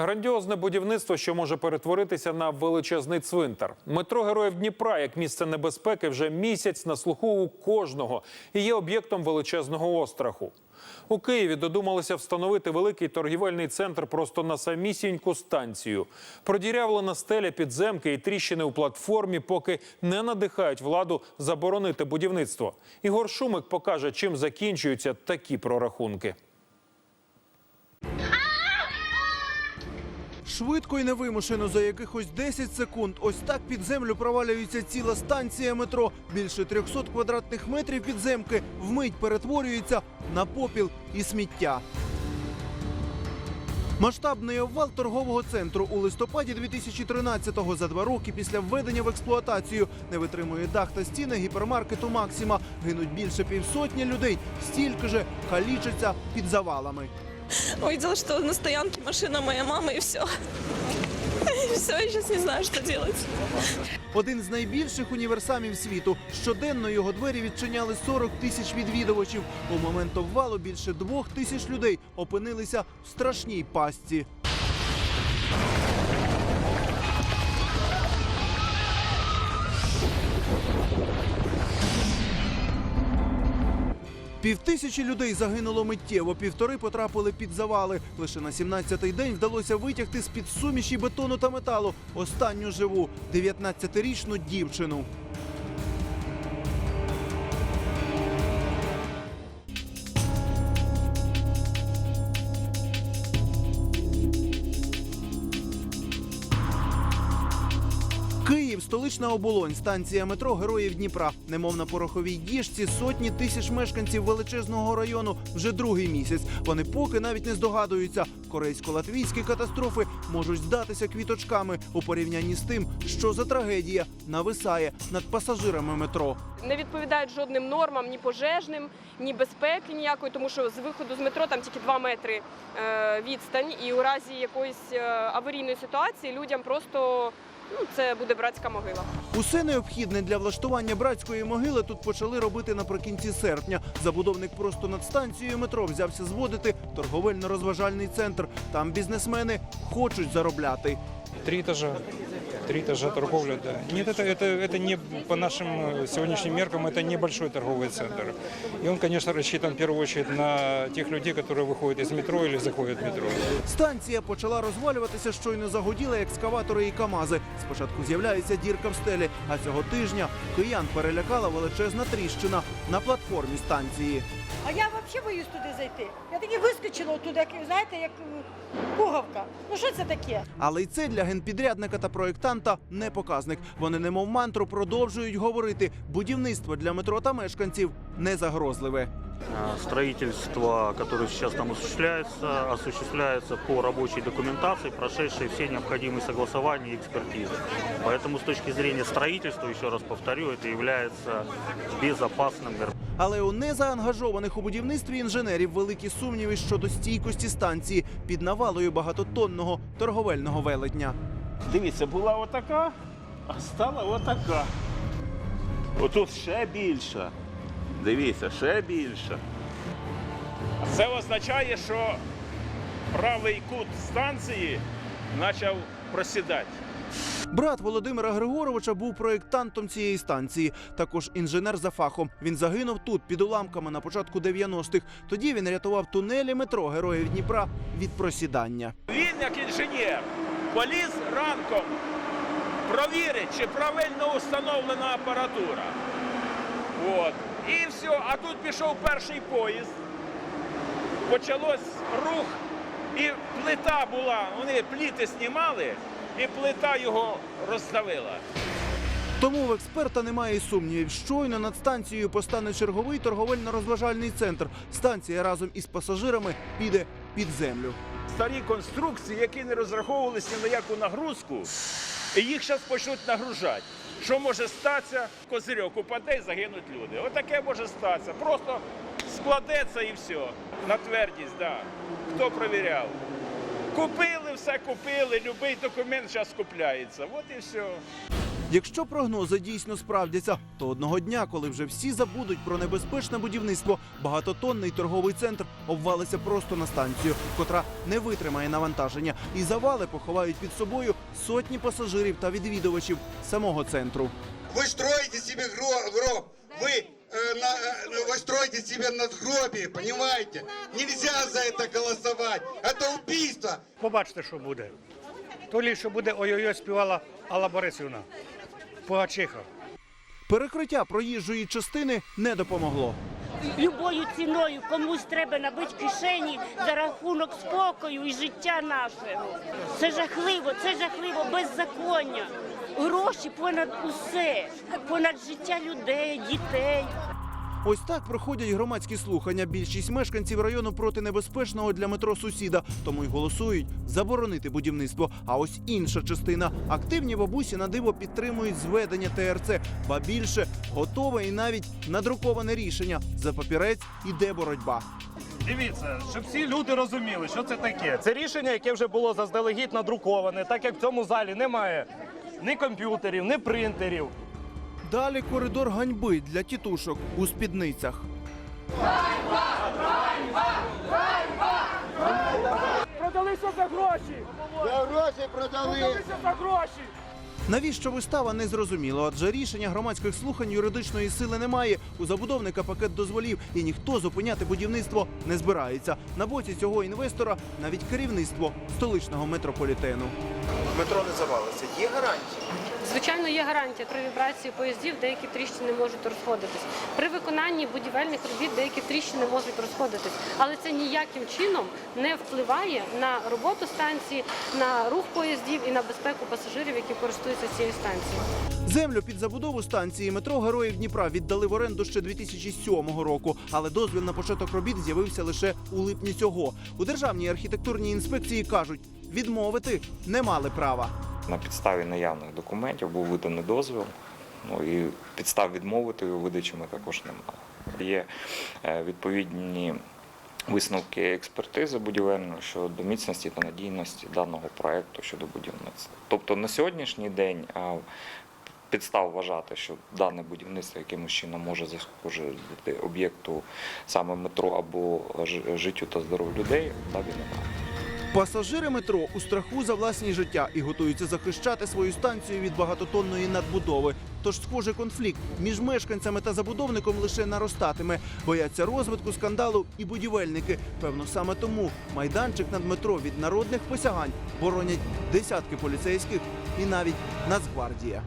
Грандіозне будівництво, що може перетворитися на величезний цвинтар. Метро Героїв Дніпра, як місце небезпеки, вже місяць на слуху у кожного і є об'єктом величезного остраху. У Києві додумалися встановити великий торгівельний центр просто на самісіньку станцію. Продірявлена стеля підземки і тріщини у платформі, поки не надихають владу заборонити будівництво. Ігор Шумик покаже, чим закінчуються такі прорахунки. Швидко і невимушено за якихось 10 секунд. Ось так під землю провалюється ціла станція метро. Більше 300 квадратних метрів підземки вмить перетворюється на попіл і сміття. Масштабний обвал торгового центру у листопаді 2013-го за два роки після введення в експлуатацію не витримує дах та стіни гіпермаркету Максима. Гинуть більше півсотні людей, стільки же калічаться під завалами. Увидела, что на стоянке машина моей мамы, и все. И все, я сейчас не знаю, что делать. Один з найбільших універсамів світу. Щоденно його двері відчиняли 40 тисяч відвідувачів. У момент обвалу більше двох тисяч людей опинилися в страшній пастці. Півтисячі людей загинуло миттєво, півтори потрапили під завали. Лише на 17-й день вдалося витягти з-під суміші бетону та металу останню живу 19-річну дівчину. Столична оболонь, станція метро Героїв Дніпра. Немов на пороховій діжці сотні тисяч мешканців величезного району вже другий місяць. Вони поки навіть не здогадуються. Корейсько-латвійські катастрофи можуть здатися квіточками у порівнянні з тим, що за трагедія нависає над пасажирами метро. не відповідають жодним нормам, ні пожежним, ні безпеки ніякої, тому що з виходу з метро там тільки 2 метри е, відстань, і у разі якоїсь е, аварійної ситуації людям просто ну, це буде братська могила. Усе необхідне для влаштування братської могили тут почали робити наприкінці серпня. Забудовник просто над станцією метро взявся зводити торговельно-розважальний центр. Там бізнесмени хочуть заробляти. Три этажа Три этажа торговля, да. Нет, это, это, это не по нашим э, сегодняшним меркам, это небольшой торговый центр. И он, конечно, рассчитан в первую очередь на тех людей, которые выходят из метро или заходят в метро. Станція почала розвалюватися, щойно загоділи екскаватори і камази. Спочатку з'являється дірка в стелі, а цього тижня киян перелякала величезна тріщина на платформі станції. А я взагалі боюсь туди зайти. Я таки вискочила туди, як, знаєте, як м, пугавка. Ну що це таке? Але й це для генпідрядника та проєктанта не показник. Вони немов мантру продовжують говорити. Будівництво для метро та мешканців не загрозливе. Э, Строительство, которое сейчас там осуществляется, осуществляется по рабочей документации, прошедшей все необходимые согласования и экспертизы. Поэтому с точки зрения строительства, еще раз повторю, это является безопасным мероприятием. Але у незаангажованих у будівництві інженерів великі сумніви щодо стійкості станції під навалою багатотонного торговельного велетня. Дивіться, була отака, а стала отака. Отут ще більша. Дивіться, ще більша. Це означає, що правий кут станції почав просідати. Брат Володимира Григоровича був проєктантом цієї станції. Також інженер за фахом. Він загинув тут під уламками на початку 90-х. Тоді він рятував тунелі метро Героїв Дніпра від просідання. Він, як інженер, поліз ранком провірить, чи правильно установлена апаратура. От. І все. А тут пішов перший поїзд. Почалось рух, і плита була. Вони пліти знімали, і плита його роздавила. Тому в експерта немає сумнівів. Щойно над станцією постане черговий торговельно-розважальний центр. Станція разом із пасажирами піде під землю. Старі конструкції, які не розраховувалися ні на яку нагрузку, і їх зараз почнуть нагружати. Що може статися? Козирьок упаде і загинуть люди. Отаке може статися. Просто складеться і все. На твердість, да. Хто провіряв? Купили, все купили, будь-який документ зараз купляється. От і все. Якщо прогнози дійсно справдяться, то одного дня, коли вже всі забудуть про небезпечне будівництво, багатотонний торговий центр обвалиться просто на станцію, котра не витримає навантаження, і завали поховають під собою сотні пасажирів та відвідувачів самого центру. Вы строите себе гро- гроб. Вы, э, на- э, вы строите себе надгробие, понимаете? Нельзя за это голосовать. Это убийство. Побачите, що буде. То лі, що буде ой-ой-ой співала Алла Борисівна. Погачиха. Перекриття проїжджої частини не допомогло. Любою ціною комусь треба набити кишені за рахунок спокою і життя нашого. Це жахливо, це жахливо, беззаконня. Гроші понад усе, понад життя людей, дітей. Ось так проходять громадські слухання. Більшість мешканців району проти небезпечного для метро сусіда, тому й голосують заборонити будівництво. А ось інша частина активні бабусі на диво підтримують зведення ТРЦ, ба більше готове і навіть надруковане рішення. За папірець іде боротьба. Дивіться, щоб всі люди розуміли, що це таке. Це рішення, яке вже було заздалегідь надруковане, так як в цьому залі немає ні комп'ютерів, ні принтерів. Далі коридор ганьби для тітушок у спідницях. Продалися за гроші! За гроші продали. за гроші! Навіщо вистава не зрозуміло, адже рішення громадських слухань юридичної сили немає. У забудовника пакет дозволів, і ніхто зупиняти будівництво не збирається. На боці цього інвестора навіть керівництво столичного метрополітену. Метро не завалиться. Є гарантії. Звичайно, є гарантія при вібрації поїздів, деякі тріщини можуть розходитись. При виконанні будівельних робіт деякі тріщини можуть розходитись, але це ніяким чином не впливає на роботу станції, на рух поїздів і на безпеку пасажирів, які користуються цією станцією. Землю під забудову станції метро Героїв Дніпра віддали в оренду ще 2007 року, але дозвіл на початок робіт з'явився лише у липні цього. У державній архітектурній інспекції кажуть, відмовити не мали права. На підставі наявних документів був виданий дозвіл. Ну і підстав відмовити у видачі ми також немає. Є е, відповідні висновки експертизи будівельної щодо міцності та надійності даного проекту щодо будівництва. Тобто на сьогоднішній день підстав вважати, що дане будівництво якимось чином може зашкодити об'єкту саме метро або життю та здоров'ю людей, так і немає. Пасажири метро у страху за власні життя і готуються захищати свою станцію від багатотонної надбудови. Тож, схоже, конфлікт між мешканцями та забудовником лише наростатиме. Бояться розвитку скандалу і будівельники. Певно, саме тому майданчик над метро від народних посягань боронять десятки поліцейських і навіть Нацгвардія.